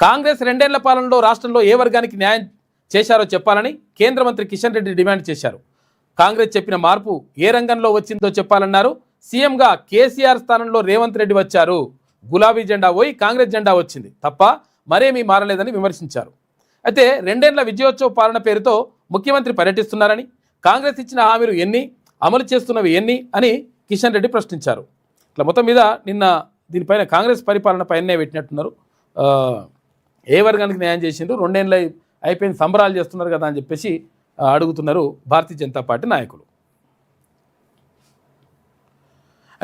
కాంగ్రెస్ రెండేళ్ళ పాలనలో రాష్ట్రంలో ఏ వర్గానికి న్యాయం చేశారో చెప్పాలని కేంద్ర మంత్రి కిషన్ రెడ్డి డిమాండ్ చేశారు. కాంగ్రెస్ చెప్పిన మార్పు ఏ రంగంలో వచ్చిందో చెప్పాలన్నారు. సీఎంగా కేసీఆర్ స్థానంలో రేవంత్ రెడ్డి వచ్చారు. గులాబీ జెండా పోయి కాంగ్రెస్ జెండా వచ్చింది. తప్ప మరేమీ మారలేదని విమర్శించారు. అయితే రెండేళ్ళ విజయోత్సవ పాలన పేరుతో ముఖ్యమంత్రి పర్యటిస్తున్నారని కాంగ్రెస్ ఇచ్చిన హామీలు ఎన్ని అమలు చేస్తున్నవి ఎన్ని అని కిషన్ రెడ్డి ప్రశ్నించారు. ఇట్లా మొత్తం మీద నిన్న దీనిపైన కాంగ్రెస్ పరిపాలన పైనే పెట్టినట్టున్నారు. ఏ వర్గానికి న్యాయం చేసిండ్రు? రెండేళ్ళు అయిపోయిన సంబరాలు చేస్తున్నారు కదా అని చెప్పేసి అడుగుతున్నారు భారతీయ జనతా పార్టీ నాయకులు.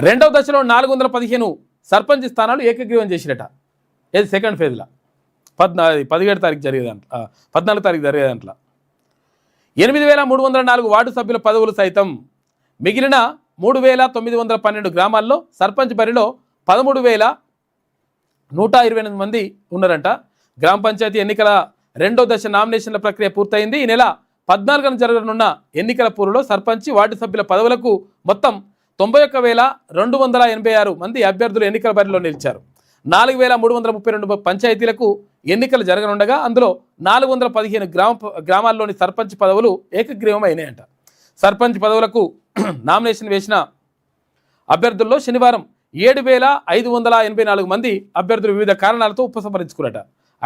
రెండవ దశలో నాలుగు వందల పదిహేను సర్పంచ్ స్థానాలు ఏకగ్రీవం చేసిరట. ఏది సెకండ్ ఫేజ్లో పద్నాలుగు పదిహేడు తారీఖు జరిగేదంట పద్నాలుగు తారీఖు జరిగేదంట్ల. ఎనిమిది వేల మూడు వందల నాలుగు వార్డు సభ్యుల పదవులు సైతం మిగిలిన మూడు వేల తొమ్మిది వందల పన్నెండు గ్రామాల్లో సర్పంచ్ బరిలో పదమూడు వేల నూట ఇరవై ఎనిమిది మంది ఉన్నారంట. గ్రామ పంచాయతీ ఎన్నికల రెండో దశ నామినేషన్ల ప్రక్రియ పూర్తయింది. ఈ నెల పద్నాలుగున జరగనున్న ఎన్నికల పూర్వలో సర్పంచి వార్డు సభ్యుల పదవులకు మొత్తం తొంభై ఒక్క వేల రెండు వందల ఎనభై ఆరు మంది అభ్యర్థులు ఎన్నికల బరిలో నిలిచారు. నాలుగు వేల మూడు వందల ముప్పై రెండు పంచాయతీలకు ఎన్నికలు జరగనుండగా అందులో నాలుగు వందల పదిహేను గ్రామ గ్రామాల్లోని సర్పంచ్ పదవులు ఏకగ్రీవం అయినాయంట సర్పంచ్ పదవులకు నామినేషన్ వేసిన అభ్యర్థుల్లో శనివారం ఏడు వేల ఐదు వందల ఎనభై నాలుగు మంది అభ్యర్థులు వివిధ కారణాలతో ఉపసంహరించుకున్నట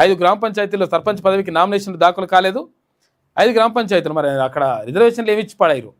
ఐదు గ్రామ పంచాయతీల్లో సర్పంచ్ పదవికి నామినేషన్లు దాఖలు కాలేదు. ఐదు గ్రామ పంచాయతీలు మరి అక్కడ రిజర్వేషన్లు ఏమి ఇచ్చి పడారు